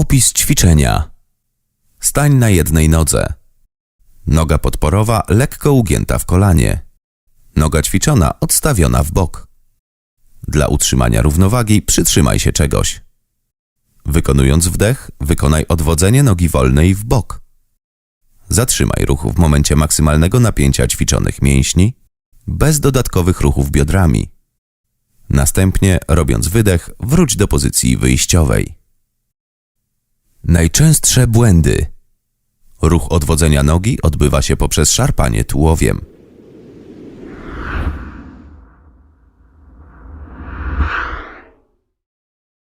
Opis ćwiczenia. Stań na jednej nodze. Noga podporowa lekko ugięta w kolanie. Noga ćwiczona odstawiona w bok. Dla utrzymania równowagi przytrzymaj się czegoś. Wykonując wdech, wykonaj odwodzenie nogi wolnej w bok. Zatrzymaj ruch w momencie maksymalnego napięcia ćwiczonych mięśni, bez dodatkowych ruchów biodrami. Następnie, robiąc wydech, wróć do pozycji wyjściowej. Najczęstsze błędy. Ruch odwodzenia nogi odbywa się poprzez szarpanie tułowiem.